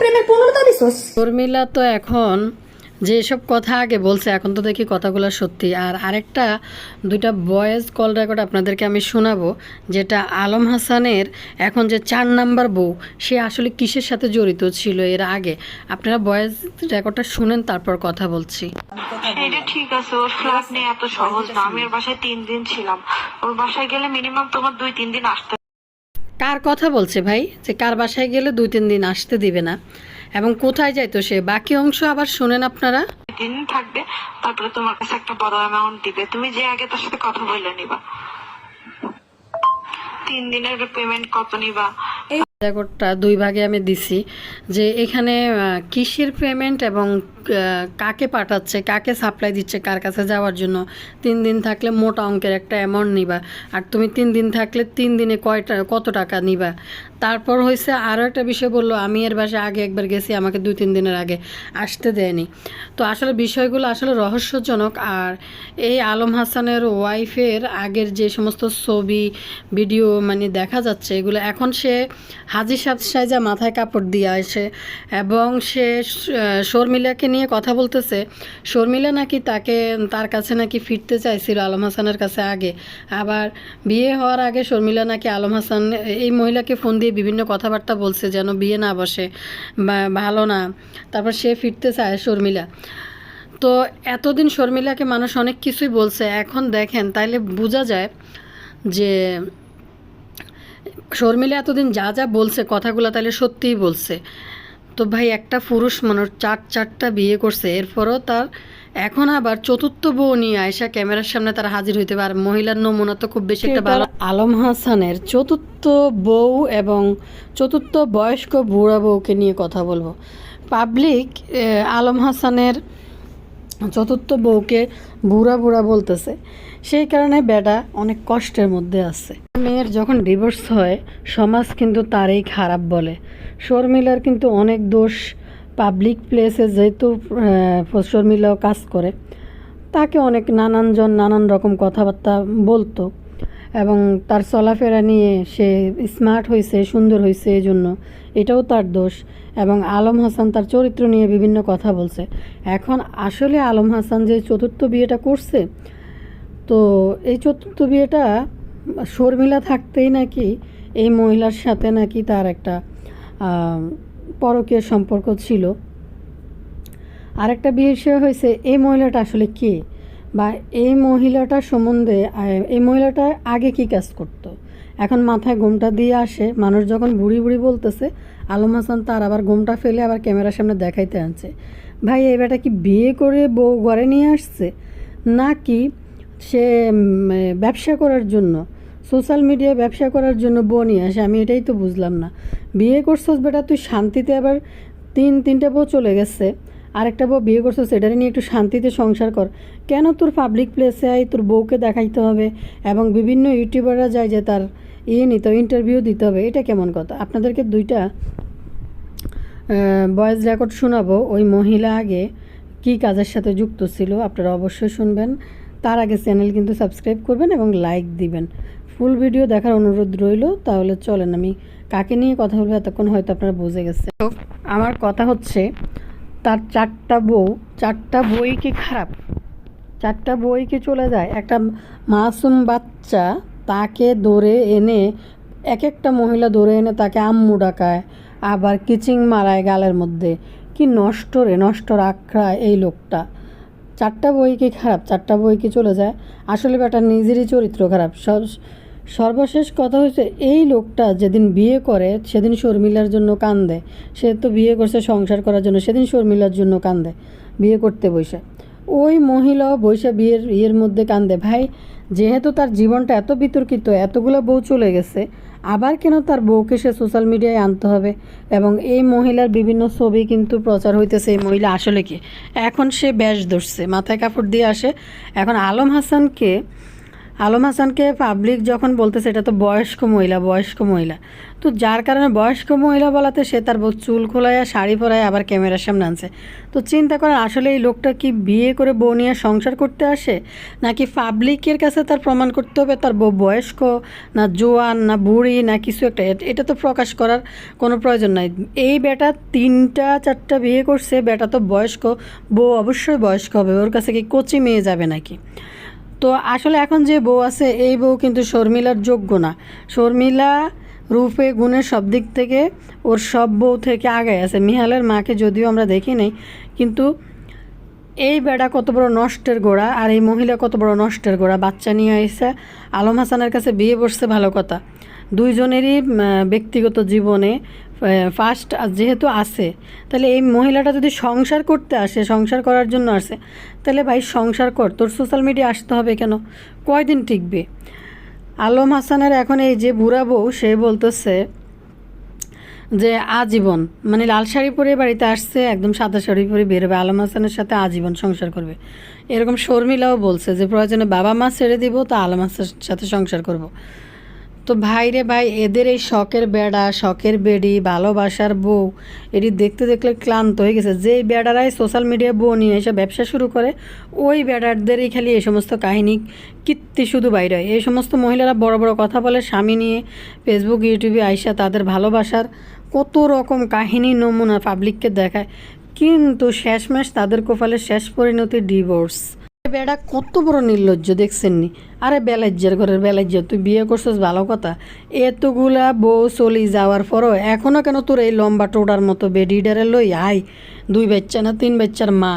প্রেমের পূর্ণতা দিছস শর্মিলা তো এখন যেসব কথা আগে বলছে এখন তো দেখি কথাগুলো সত্যি। আর আরেকটা দুইটা ভয়েস কল রেকর্ড আপনাদেরকে আমি শোনাবো যেটা আলম হাসানের এখন যে চার নাম্বার বউ সে আসলে কিসের সাথে জড়িত ছিল এর আগে? আপনারা ভয়েস রেকর্ডটা শুনেন তারপর কথা বলছি। এটা ঠিক আছে ওর ফ্ল্যাট নিয়ে এত সহজ না। আমি ওর বাসায় তিন দিন ছিলাম। ওর বাসায় গেলে মিনিমাম তোমার দুই তিন দিন আসতে কার কথা বলছে ভাই? যে কার বাসায় গেলে দুই তিন দিন আসতে দিবে না। এবং কোথায় যায় তো সে? বাকি অংশ আবার শুনেন আপনারা। দিন থাকবে, তারপরে তোমার কাছে একটা বড় অ্যামাউন্ট দিবে। তুমি যে আগে তার সাথে কথা বলে নিবা। তিন দিনের পেমেন্ট কত নিবা? রেকর্ডটা দুই ভাগে আমি দিছি, যে এখানে কিসের পেমেন্ট এবং কাকে পাঠাচ্ছে, কাকে সাপ্লাই দিচ্ছে, কার কাছে যাওয়ার জন্য। তিন দিন থাকলে মোটা অঙ্কের একটা অ্যামাউন্ট নিবা। আর তুমি তিন দিন থাকলে তিন দিনে কয়টা, কত টাকা নিবা? তারপর হয়েছে আরও একটা বিষয় বলল, আমি এর বাসায় আগে একবার গেছি, আমাকে দুই, তিন দিনের আগে আসতে দেয়নি। তো আসলে বিষয়গুলো আসলে রহস্যজনক, আর এই আলম হাসানের ওয়াইফের আগের যে সমস্ত ছবি, ভিডিও মানে দেখা যাচ্ছে, এগুলো এখন সে হাজি সাইজা মাথায় কাপড় দিয়ে আসে এবং সে শর্মিলাকে নিয়ে কথা বলতেছে। শর্মিলা নাকি তাকে, তার কাছে নাকি ফিরতে চাইছিল আলম হাসানের কাছে আগে। আবার বিয়ে হওয়ার আগে শর্মিলা নাকি আলম হাসান, এই মহিলাকে ফোন দিয়ে বিভিন্ন কথাবার্তা বলছে যেন বিয়ে না বসে ভালো না। তারপর সে ফিরতে চায় শর্মিলা। তো এতদিন শর্মিলাকে মানুষ অনেক কিছুই বলছে। এখন দেখেন, তাইলে বোঝা যায় যে শর্মিলা এতদিন যা যা বলছে, কথাগুলো তাহলে সত্যিই বলছে। তো ভাই একটা পুরুষ মানুষ চার চারটা বিয়ে করছে এরপরও তার এখন আবার চতুর্থ বউ নিয়ে আয়সা ক্যামেরার সামনে তারা হাজির হইতে পারে মহিলার নমুনা তো খুব বেশি একটা ভালো। আলম হাসানের চতুর্থ বউ এবং চতুর্থ বয়স্ক বুড়া বউকে নিয়ে কথা বলব। পাবলিক আলম হাসানের চতুর্থ বউকে বুড়া বুড়া বলতেছে, সেই কারণে বেটা অনেক কষ্টের মধ্যে আছে। মেয়ের যখন ডিভোর্স হয়, সমাজ কিন্তু তারই খারাপ বলে। শর্মিলার কিন্তু অনেক দোষ। পাবলিক প্লেসে যেহেতু শর্মিলাও কাজ করে, তাকে অনেক নানানজন নানান রকম কথাবার্তা বলতো। এবং তার চলাফেরা নিয়ে সে স্মার্ট হয়েছে সুন্দর হয়েছে এই জন্য এটাও তার দোষ। এবং আলম হাসান তার চরিত্র নিয়ে বিভিন্ন কথা বলছে। এখন আসলে আলম হাসান যে চতুর্থ বিয়েটা করছে, তো এই চতুর্থ বিয়েটা শর্মিলা থাকতেই নাকি এই মহিলার সাথে নাকি তার একটা পরকীয় সম্পর্ক ছিল। আরেকটা বিষয় হয়েছে, এই মহিলাটা আসলে কে? বা এই মহিলাটার সম্বন্ধে এই মহিলাটা আগে কি কাজ করতো? এখন মাথায় ঘোমটা দিয়ে আসে, মানুষ যখন বুড়ি বুড়ি বলতেছে, আলম হাসান তার আবার ঘোমটা ফেলে আবার ক্যামেরার সামনে দেখাইতে আনছে। ভাই, এই বেটা কি বিয়ে করে বউ ঘরে নিয়ে আসছে? নাকি সে ব্যবসা করার জন্য, সোশ্যাল মিডিয়ায় ব্যবসা করার জন্য বউ নিয়ে আসে? আমি এটাই তো বুঝলাম না। বিয়ে করছস বেটা, তুই শান্তিতে আবার তিন, তিনটে বউ চলে গেছে। আরেকটা বউ বিয়ে করছ, সেটারে নিয়ে একটু শান্তিতে সংসার কর। কেন তোর পাবলিক প্লেসে আয়, তোর বউকে দেখাইতে হবে? এবং বিভিন্ন ইউটিউবাররা যায় যে তার ইয়ে নিতে ইন্টারভিউ দিতে হবে। এটা কেমন কথা? আপনাদেরকে দুইটা ভয়েস রেকর্ড শোনাবো। ওই মহিলা আগে কি কাজের সাথে যুক্ত ছিল, আপনারা অবশ্যই শুনবেন। তার আগে চ্যানেল কিন্তু সাবস্ক্রাইব করবেন এবং লাইক দিবেন। ফুল ভিডিও দেখার অনুরোধ রইল, তাহলে চলেন আমি কাকে নিয়ে কথা বলব, এতক্ষণ হয়তো আপনারা বুঝে গেছে আমার কথা হচ্ছে তার চারটা বউ, চারটা বই কি খারাপ। চারটা বই কি চলে যায়। একটা মাসুম বাচ্চা তাকে ধরে এনে এক একটা মহিলা ধরে এনে তাকে আম্মু ডাকায়, আবার কিচিং মারায় গালের মধ্যে। কি নষ্ট রে, নষ্ট রাখা এই লোকটা। চারটা বই কি খারাপ, চারটা বই কি চলে যায়। আসলে বেটা নিজেরই চরিত্র খারাপ। সব- সর্বশেষ কথা হচ্ছে এই লোকটা যেদিন বিয়ে করে, সেদিন শর্মিলার জন্য কান্দে। সে তো বিয়ে করছে সংসার করার জন্য, সেদিন শর্মিলার জন্য কান্দে, বিয়ে করতে বসে ওই মহিলাও বৈশা বিয়ের, ইয়ের মধ্যে কান্দে, ভাই, যেহেতু তার জীবনটা এত বিতর্কিত, এতগুলো বউ চলে গেছে, আবার কেন তার বউকে সে সোশ্যাল মিডিয়ায় আনতে হবে? এবং এই মহিলার বিভিন্ন ছবি কিন্তু প্রচার হইতেছে, এই মহিলা আসলে কি? এখন সে ব্যাস ধরছে, মাথায় কাপড় দিয়ে আসে। এখন আলম হাসানকে আলম হাসানকে পাবলিক যখন বলতেছে এটা তো বয়স্ক মহিলা বয়স্ক মহিলা। তো যার কারণে বয়স্ক মহিলা বলাতে সে তার চুল খোলায় শাড়ি পরায় আবার ক্যামেরার সামনে আনছে। তো চিন্তা করেন, আসলে এই লোকটা কি বিয়ে করে বউ নিয়ে সংসার করতে আসে? নাকি পাবলিকের কাছে তার প্রমাণ করতে হবে, তার বউ বয়স্ক, না জোয়ান, না বুড়ি, না কিছু একটা? এটা তো প্রকাশ করার কোনো প্রয়োজন নাই। এই বেটা তিনটা, চারটা বিয়ে করছে, বেটা তো বয়স্ক, বউ অবশ্যই বয়স্ক হবে, ওর কাছে কি কচি মেয়ে যাবে নাকি? তো আসলে এখন যে বউ আছে, এই বউ কিন্তু শর্মিলার যোগ্য না। শর্মিলা রূপে গুণের সব দিক থেকে ওর সব বউ থেকে আগে আছে। মিহালের মাকে যদিও আমরা দেখি নাই, কিন্তু এই বেড়া কত বড় নষ্টের গোড়া আর এই মহিলা কত বড় নষ্টের গোড়া। বাচ্চা নিয়ে এসে আলম হাসানের কাছে বিয়ে বসছে ভালো কথা। দুইজনেরই ব্যক্তিগত জীবনে ফার্স্ট যেহেতু আছে, তাহলে এই মহিলাটা যদি সংসার করতে আসে, সংসার করার জন্য আসে, তাহলে ভাই সংসার কর, তোর সোশ্যাল মিডিয়া আসতে হবে কেন? কয়দিন টিকবে? আলম হাসানের এখন এই যে বুড়া বউ, সে বলতেছে যে আজীবন মানে লাল শাড়ি পরে বাড়িতে আসছে, একদম সাদা শাড়ি পরে বেরোবে আলম হাসানের সাথে আজীবন সংসার করবে। এরকম শর্মিলাও বলছে যে প্রয়োজনে বাবা মা ছেড়ে দিব, তা আলম হাসানের সাথে সংসার করব। তো ভাই রে ভাই, এদের এই শখের বেড়া, শখের বেড়ি, ভালোবাসার বউ, এটি দেখতে দেখলে ক্লান্ত হয়ে গেছে। যেই বেড়ারাই সোশ্যাল মিডিয়া বউ নিয়ে এসে ব্যবসা শুরু করে, ওই বেড়ারদেরই খালি এই সমস্ত কাহিনী কীর্তি শুধু বাইরে হয়। এই সমস্ত মহিলারা বড় বড় কথা বলে, স্বামী নিয়ে ফেসবুক ইউটিউবে আইসা তাদের ভালোবাসার কত রকম কাহিনী নমুনা পাবলিককে দেখায়। কিন্তু শেষমেশ তাদের কপালে শেষ পরিণতি ডিভোর্স বেড়া কত বড় নির্লজ্জ দেখছেন নি আরে বেলাজ্জার ঘরের বেলাজ্জ, তুই বিয়ে করছিস ভালো কথা। এতগুলা বউ চলি যাওয়ার পরও এখনও কেন তোর এই লম্বা টোডার মতো বেডিডারে লই আয়? দুই বাচ্চা না তিন বাচ্চার মা?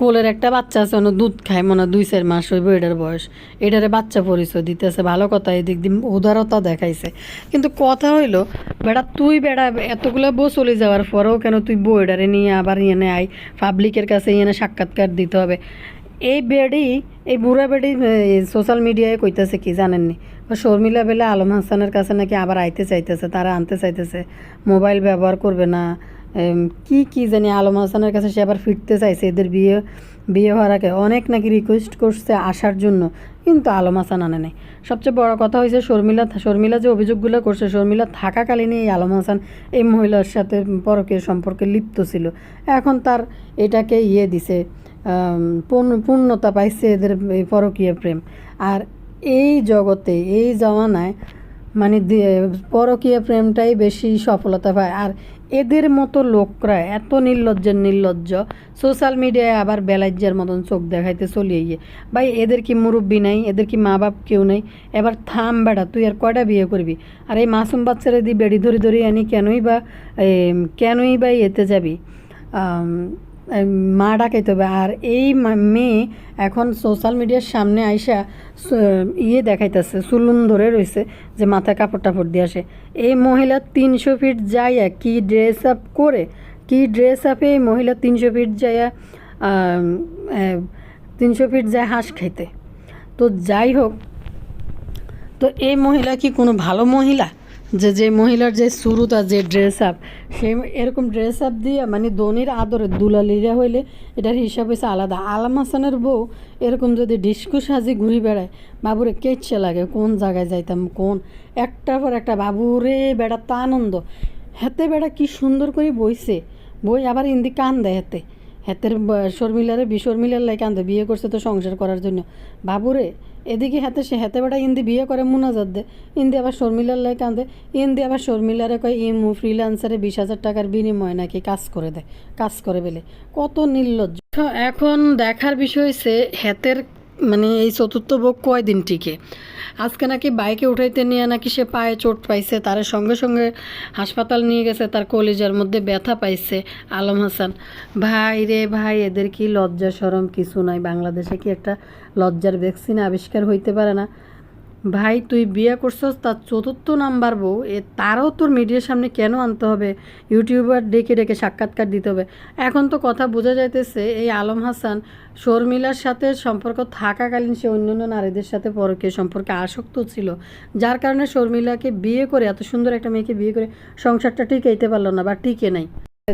কোলের একটা বাচ্চা আছে অন্য দুধ খায়, মনে দুই চার মাস হইব এটার বয়স। এটারে বাচ্চা পরিচয় দিতেছে, ভালো কথা, এদিক দিন উদারতা দেখাইছে। কিন্তু কথা হইল, বেড়া, তুই বেড়া, এতগুলো বউ চলে যাওয়ার পরেও কেন তুই বউ নিয়ে আবার এনে আই পাবলিকের কাছে এনে সাক্ষাৎকার দিতে হবে। এই বেডি, এই বুড়া বেডি সোশ্যাল মিডিয়ায় কইতেছে কি জানেননি? শর্মিলা বেলা আলম হাসানের কাছে নাকি আবার আইতে চাইতেছে, তারা আনতে চাইতেছে। মোবাইল ব্যবহার করবে না। কি কি জানি আলম হাসানের কাছে সে আবার ফিরতে চাইছে, এদের বিয়ে বিয়ে হওয়ার আগে অনেক নাকি রিকোয়েস্ট করছে আসার জন্য, কিন্তু আলম হাসান আনে নাই। সবচেয়ে বড় কথা হয়েছে শর্মিলা শর্মিলা যে অভিযোগগুলো করছে, শর্মিলা থাকাকালীনই এই আলম হাসান এই মহিলার সাথে পরকীয় সম্পর্কে লিপ্ত ছিল। এখন তার এটাকে ইয়ে দিছে পূর্ণ- পূর্ণতা পাইছে এদের এই পরকীয় প্রেম। আর এই জগতে, এই জমানায় মানে দি- পরকীয় প্রেমটাই বেশি সফলতা পায়। আর এদের মতো লোকরা এত নির্লজ্জের নির্লজ্জ সোশ্যাল মিডিয়ায় আবার বেলাজ্জার মতন চোখ দেখাইতে চলিয়ে গিয়ে, ভাই, এদের কি মুরব্বী নাই? এদের কি মা বাপ কেউ নেই? এবার থাম বেড়া তুই আর কয়টা বিয়ে করবি? আর এই মাসুম বাচ্চারা দিয়ে বেড়ি ধরে ধরে আনি কেনই বা কেনই বা এতে যাবি? মা ডাকাইতে হবে। আর এই মেয়ে এখন সোশ্যাল মিডিয়ার সামনে আইসা ইয়ে দেখাইতেছে সুলুন ধরে রয়েছে যে মাথায় কাপড় টাপড় দিয়ে আসে। এই মহিলা তিনশো ফিট যাইয়া কি ড্রেস আপ করে, কি ড্রেস আপে এই মহিলা তিনশো ফিট যাইয়া তিনশো ফিট যায় হাঁস খাইতে। তো যাই হোক, তো এই মহিলা কি কোনো ভালো মহিলা? যে যে মহিলার যে শুরুটা যে ড্রেস আপ সে এরকম ড্রেস আপ দিয়ে মানে দনির আদরে দুলালিরা হইলে এটার হিসাব হয়েছে আলাদা। আলাম হাসানের বউ এরকম যদি ডিস্কু সাজি ঘুরি বেড়ায়, বাবুরে কেচ্ছে লাগে, কোন জায়গায় যাইতাম, কোন? একটার পর একটা বাবুরে বেড়া তা আনন্দ। হেতে বেড়া কি সুন্দর করে বইছে। বই আবার ইন্দি কান দেয় হেতে। হেতের শর্মিলারে বি শর্মিলার লাই কান্দে, বিয়ে করছে তো সংসার করার জন্য। বাবুরে এদিকে হাতে সে হাতে বেটা ইন্দি বিয়ে করে মুনাজাত দে। ইন্দি আবার শর্মিলার লাই কাঁদে। ইন্দি আবার শর্মিলারে কয় ইমু ফ্রিল্যান্সারে বিশ হাজার টাকার বিনিময় নাকি কাজ করে দেয় কাজ করে বেলে। কত নির্লজ্জ। এখন দেখার বিষয় সে হেতের মানে এই চতুর্থ ভোগ কয়দিন টিকে? আজকে নাকি বাইকে উঠাইতে নিয়ে নাকি সে পায়ে চোট পাইছে, তার সঙ্গে সঙ্গে হাসপাতাল নিয়ে গেছে, তার কলিজার মধ্যে ব্যথা পাইছে, আলম হাসান। ভাই রে ভাই, এদের কি লজ্জা সরম? কিছু নাই, বাংলাদেশে কি একটা লজ্জার ভ্যাকসিন আবিষ্কার হইতে পারে না? ভাই, তুই বিয়ে করছস, তার চতুর্থ নাম্বার বউ, এ তারও তোর মিডিয়ার সামনে কেন আনতে হবে? ইউটিউবার ডেকে ডেকে সাক্ষাৎকার দিতে হবে। এখন তো কথা বোঝা যাইতেছে, এই আলম হাসান, শর্মিলার সাথে সম্পর্ক থাকাকালীন সে অন্যান্য নারীদের সাথে পরকে সম্পর্কে আসক্ত ছিল। যার কারণে শর্মিলাকে বিয়ে করে, এত সুন্দর একটা মেয়েকে বিয়ে করে, সংসারটা টিকাইতে পারল না বা টিকে নাই।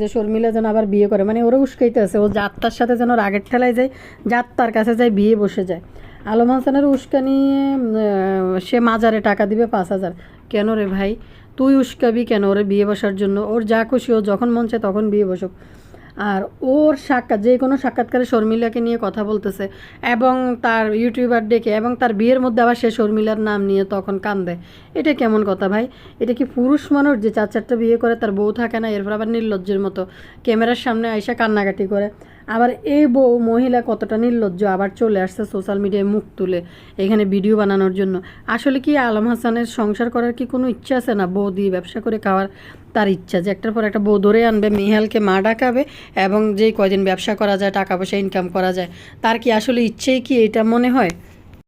যে শর্মিলা যেন আবার বিয়ে করে মানে ওরা উস্কাইতে আছে, ও যাত্রার সাথে যেন রাগের ঠেলায় যায়, যাত্রার কাছে যায়, বিয়ে বসে যায়। আলম হাসানের উস্কানি সে মাজারে টাকা দিবে পাঁচ হাজার। কেন রে ভাই? তুই উস্কাবি কেন ওরে বিয়ে বসার জন্য? ওর যা খুশি ও যখন মন চায় তখন বিয়ে বসুক। আর ওর সাক্ষাৎ, যে কোনো সাক্ষাৎকারে শর্মিলাকে নিয়ে কথা বলতেছে এবং তার ইউটিউবার ডেকে এবং তার বিয়ের মধ্যে আবার সে শর্মিলার নাম নিয়ে তখন কান্দে। এটা কেমন কথা ভাই? এটা কি পুরুষ মানুষ যে চার চারটা বিয়ে করে তার বউ থাকে না, এরপর আবার নির্লজ্জের মতো ক্যামেরার সামনে আইসা কান্নাকাটি করে? আবার এই বউ মহিলা কতটা নির্লজ্জ আবার চলে আসছে সোশ্যাল মিডিয়ায় মুখ তুলে এখানে ভিডিও বানানোর জন্য। আসলে কি আলম হাসানের সংসার করার কি কোনো ইচ্ছা আছে না? বউ দিয়ে ব্যবসা করে খাওয়ার তার ইচ্ছা যে একটার পর একটা বউ ধরে আনবে, মেহালকে মা ডাকাবে এবং যে কয়দিন ব্যবসা করা যায়, টাকা পয়সা ইনকাম করা যায়, তার কি আসলে ইচ্ছেই কি এটা মনে হয়?